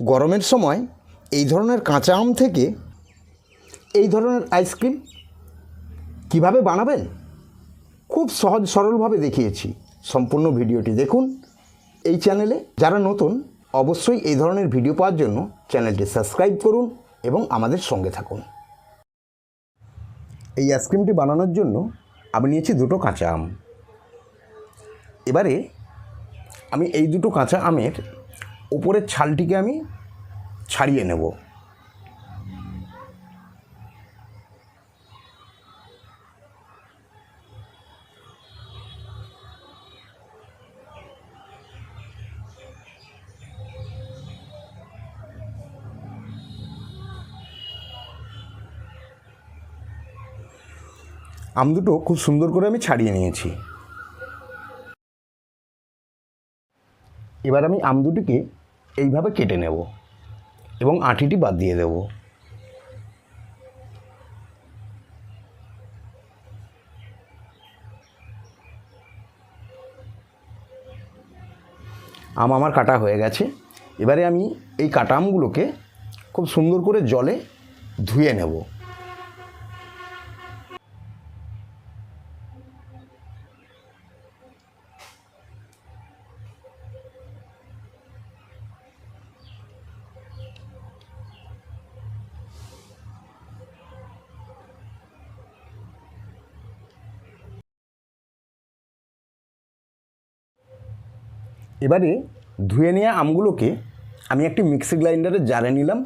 গরমের সময় এই ধরনের কাঁচা আম থেকে এই ধরনের আইসক্রিম কীভাবে বানাবেন? খুব সহজ সরলভাবে দেখিয়েছি। সম্পূর্ণ ভিডিওটি দেখুন। এই চ্যানেলে যারা নতুন, অবশ্যই এই ধরনের ভিডিও পাওয়ার জন্য চ্যানেলটি সাবস্ক্রাইব করুন এবং আমাদের সঙ্গে থাকুন। এই আইসক্রিমটি বানানোর জন্য আমি নিয়েছি দুটো কাঁচা আম। এবারে আমি এই দুটো কাঁচা আমের ওপরের ছালটিকে আমি ছাড়িয়ে নেব। আম দুটো খুব সুন্দর করে আমি ছাড়িয়ে নিয়েছি। এবার আমি আম দুটিকে এইভাবে কেটে নেব এবং আঁটিটি বাদ দিয়ে দেব। আম আমার কাটা হয়ে গেছে। এবারে আমি এই কাটা আমগুলোকে খুব সুন্দর করে জলে ধুয়ে নেব। এবারে ধুয়ে নেওয়া আমগুলোকে আমি একটি মিক্সি গ্রাইন্ডারে জারে নিলাম।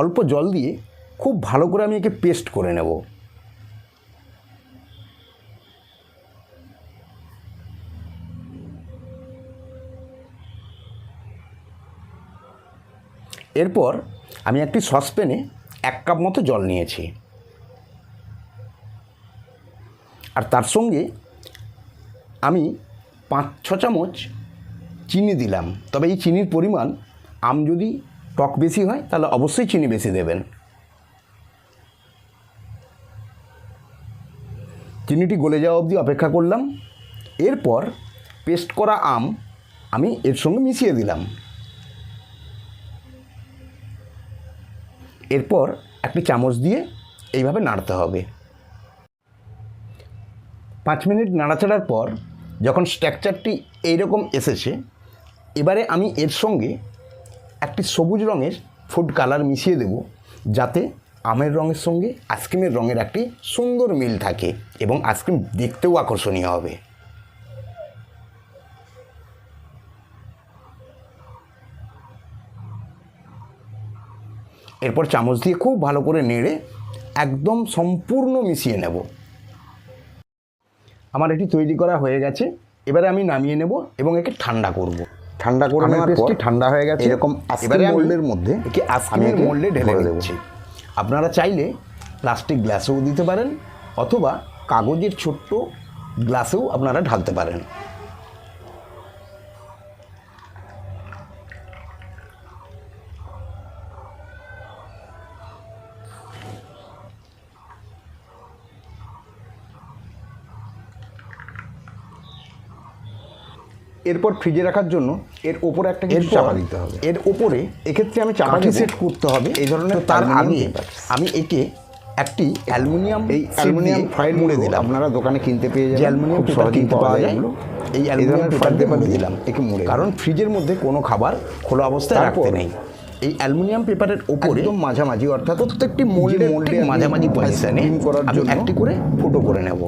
অল্প জল দিয়ে খুব ভালো করে আমি একে পেস্ট করে নেব। এরপর আমি একটি সসপ্যানে এক কাপ মতো জল নিয়েছি। আর তার সঙ্গে আমি পাঁচ ছ চামচ চিনি দিলাম। তবে এই চিনির পরিমাণ আম যদি টক বেশি হয়, তাহলে অবশ্যই চিনি বেশি দেবেন। চিনিটি গলে যাওয়া অবধি অপেক্ষা করলাম। এরপর পেস্ট করা আম আমি এর সঙ্গে মিশিয়ে দিলাম। এরপর একটি চামচ দিয়ে এইভাবে নাড়তে হবে। পাঁচ মিনিট নাড়াচাড়ার পর যখন স্ট্রাকচারটি এইরকম এসেছে এবারে আমি এর সঙ্গে একটি সবুজ রঙের ফুড কালার মিশিয়ে দেব, যাতে আমের রঙের সঙ্গে আইসক্রিমের রঙের একটি সুন্দর মিল থাকে এবং আইসক্রিম দেখতেও আকর্ষণীয় হবে। এরপর চামচ দিয়ে খুব ভালো করে নেড়ে একদম সম্পূর্ণ মিশিয়ে নেব। আমার এটি তৈরি করা হয়ে গেছে। এবারে আমি নামিয়ে নেব এবং একে ঠান্ডা করব। ঠান্ডা করে নেওয়ার পর পেস্টটি ঠান্ডা হয়ে গেছে। এরকম এবারে মোল্ডের মধ্যে একে আইসক্রিমের মোল্ডে ঢেলে দিচ্ছি আপনারা চাইলে প্লাস্টিক গ্লাসেও দিতে পারেন অথবা কাগজের ছোট্ট গ্লাসেও আপনারা ঢালতে পারেন। এরপর ফ্রিজে রাখার জন্য এর ওপরে একটা কিছু চাপা দিতে হবে। এর ওপরে এক্ষেত্রে আমি চাপাটি। সেট করতে হবে। এই ধরনের তার আমি আগে আমি একে একটি অ্যালুমিনিয়াম এই অ্যালুমিনিয়াম ফয়েল মুড়ে দিলাম। আপনারা দোকানে কিনতে পেয়ে যাবেন। অ্যালুমিনিয়াম পেপার কিনতে পাওয়া যায়। এই অ্যালুমিনিয়াম ফয়েল পেপার দিয়ে দিলাম। একে মুড়ে কারণ ফ্রিজের মধ্যে কোনো খাবার খোলা অবস্থায় রাখতে নেই। এই অ্যালুমিনিয়াম পেপারের ওপরে একদম মাঝামাঝি অর্থাৎ প্রত্যেকটি মোল্ডের মোল্ডে মোল্ডে মাঝামাঝি পজিশনে করার আমি জন্য একটি করে ফুটো করে নেব।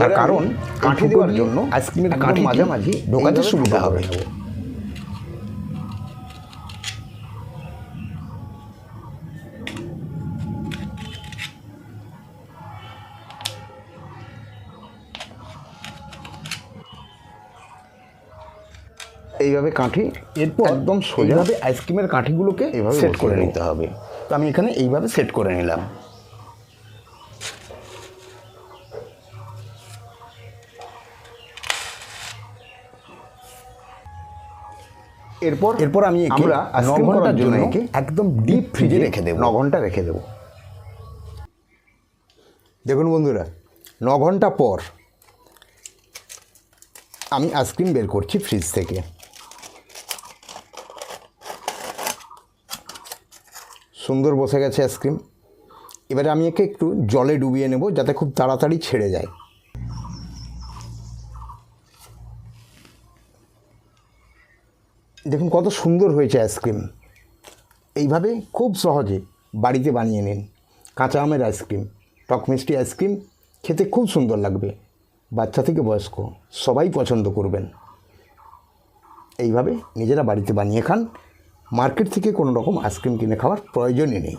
তার কারণ কাঠি দেওয়ার জন্য আইসক্রিমের কাঠি মাঝামাঝি ঢোকাতে সুবিধা হবে। এইভাবে কাঠি এরপর একদম সোজা এইভাবে আইসক্রিমের কাঠিগুলোকে এইভাবে সেট করে নিতে হবে। তো আমি এখানে এইভাবে সেট করে নিলাম। এরপর এরপর আমি আমরা ন আইসক্রিম ঘণ্টার জন্য একে একদম ডিপ ফ্রিজে রেখে দেবো। ন ঘণ্টা রেখে দেবো। দেখুন বন্ধুরা ন ঘণ্টা পর আমি আইসক্রিম বের করছি ফ্রিজ থেকে। সুন্দর বসে গেছে আইসক্রিম এবারে আমি একে একটু জলে ডুবিয়ে নেব যাতে খুব তাড়াতাড়ি ছেড়ে যায়। দেখুন কত সুন্দর হয়েছে আইসক্রিম এইভাবে খুব সহজে বাড়িতে বানিয়ে নিন কাঁচা আমের আইসক্রিম টক মিষ্টি আইসক্রিম খেতে খুব সুন্দর লাগবে। বাচ্চা থেকে বয়স্ক সবাই পছন্দ করবেন। এইভাবে নিজেরা বাড়িতে বানিয়ে খান। মার্কেট থেকে কোনো রকম আইসক্রিম কিনে খাওয়ার প্রয়োজনই নেই।